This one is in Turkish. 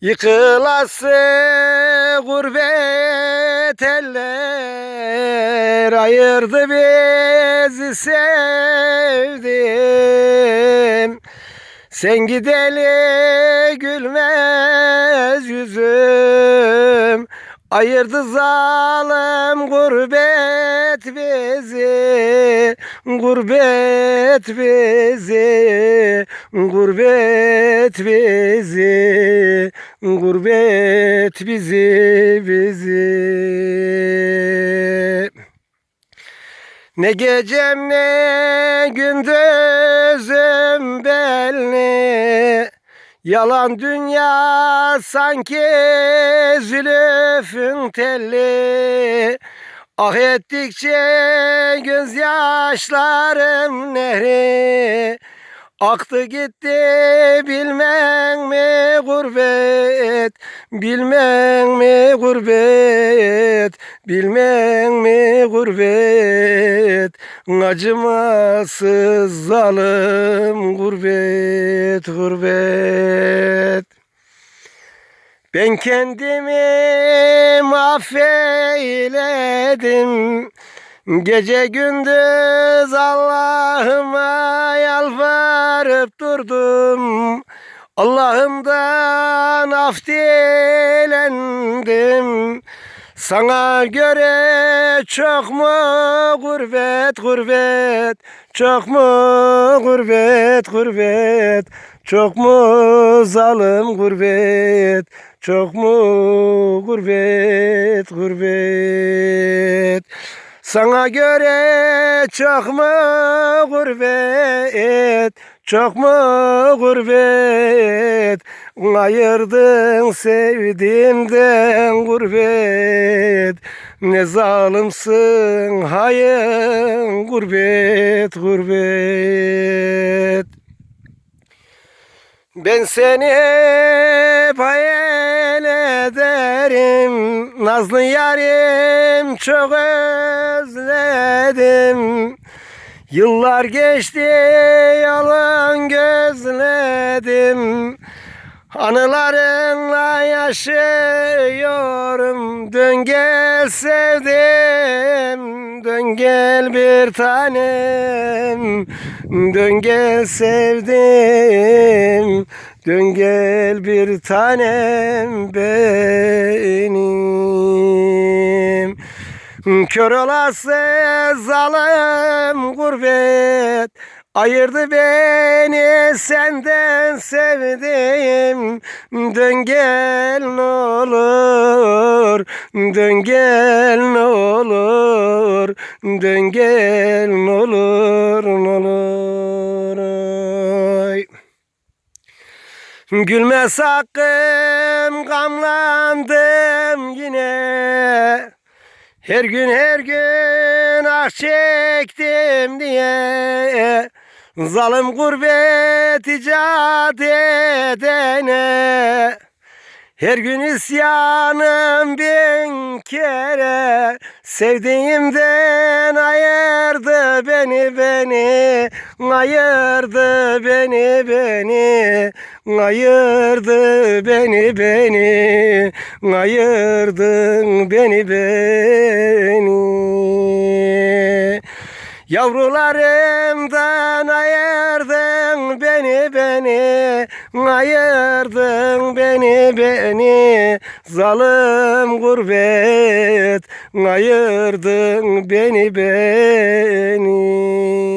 Yıkılası gurbet eller ayırdı bizi sevdim. Sen gideli gülmez yüzüm Ayırdı zalim gurbet bizi Gurbet bizi Gurbet bizi Gurbet bizi bizi. Ne gecem ne gündüzüm belli. Yalan dünya sanki zülüfün telli Ah ettikçe gözyaşlarım nehri. Aktı gitti bilmem mi gurbet? Bilmem mi gurbet? Bilmem mi gurbet? Acımasız zalim gurbet gurbet ben kendimi mahveyledim. Gece gündüz Allah'ıma yalvarıp durdum. Allah'ımdan af dilendim Sana göre çok mu gurbet gurbet? Çok mu gurbet gurbet? Çok mu zalim gurbet? Çok mu gurbet gurbet sana göre çok mu gurbet, çok mu gurbet? Ayırdın sevdiğimden gurbet. Ne zalimsin hayın gurbet gurbet ben seni hep hayal ederim. Nazlı yarim çok özledim. Yıllar geçti yalan gözledim Anılarınla yaşıyorum. Dön gel sevdim. Dön gel bir tanem. Dön gel sevdim. Dön gel bir tanem benim. Kör olası zalim gurbet Ayırdı beni senden sevdiğim. Dön gel ne olur Dön gel ne olur Dön gel ne olur ne olur. Oy. Gülme sakın gamlandım yine. Her gün her gün ah çektim diye Zalim gurbet icat edene. Her gün isyanım bin kere. Sevdiğimden ayırdı beni beni. Ayırdı beni beni. Ayırdı beni beni. Ayırdın beni beni Yavrularımdan ayırdın beni beni Ayırdın beni beni. Zalim gurbet Ayırdın beni beni